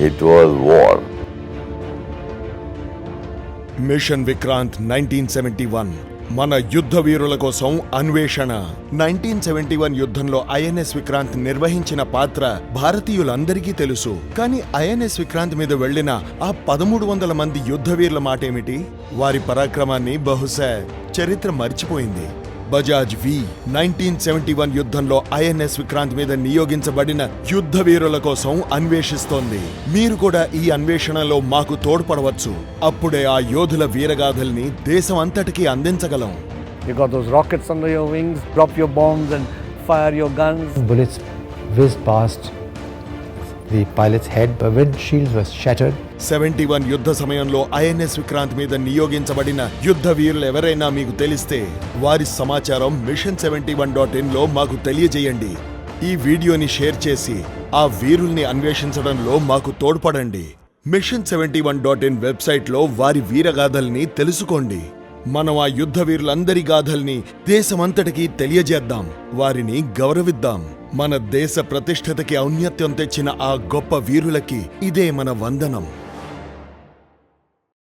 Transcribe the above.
It was war mission Vikrant nineteen seventy one మన యుద్ధ వీరుల కోసం అన్వేషణ. నైన్టీన్ సెవెంటీ వన్ యుద్ధంలో ఐఎన్ఎస్ విక్రాంత్ నిర్వహించిన పాత్ర భారతీయులందరికీ తెలుసు. కానీ ఐఎన్ఎస్ విక్రాంత్ మీద వెళ్ళిన ఆ పదమూడు వందల మంది యుద్ధ వీరుల మాటేమిటి? వారి పరాక్రమాన్ని బహుశా చరిత్ర మర్చిపోయింది. Bajaj V nineteen seventy one యుద్ధంలో ఐఎన్ఎస్ విక్రాంత్ మీద నియోగించబడిన యుద్ధ వీరుల కోసం అన్వేషిస్తోంది. మీరు కూడా ఈ అన్వేషణలో మాకు తోడ్పడవచ్చు. అప్పుడే ఆ యోధుల వీరగాథల్ని దేశం అంతటికీ అందించగలం. You got those rockets under your wings, drop your bombs and fire your guns. Bullets whizzed past. The pilots head The windshields were seventy one యుద్ధ సమయంలో ఐఎన్ఎస్ విక్రాంత్ మీద నియోగించబడిన యుద్ధ వీరులు ఎవరైనా మీకు తెలిస్తే వారి సమాచారం మిషన్ సెవెంటీ వన్ డాట్ ఇన్లో మాకు తెలియజేయండి. ఈ వీడియోని షేర్ చేసి ఆ వీరుల్ని అన్వేషించడంలో మాకు తోడ్పడండి. Mission seventy one dot in వెబ్సైట్లో వారి వీరగాథల్ని తెలుసుకోండి. మనం ఆ యుద్ధ వీరులందరి గాథల్ని దేశమంతటికీ తెలియజేద్దాం. వారిని గౌరవిద్దాం. మన దేశ ప్రతిష్టతకి ఔన్నత్యం తెచ్చిన ఆ గొప్ప వీరులకి ఇదే మన వందనం.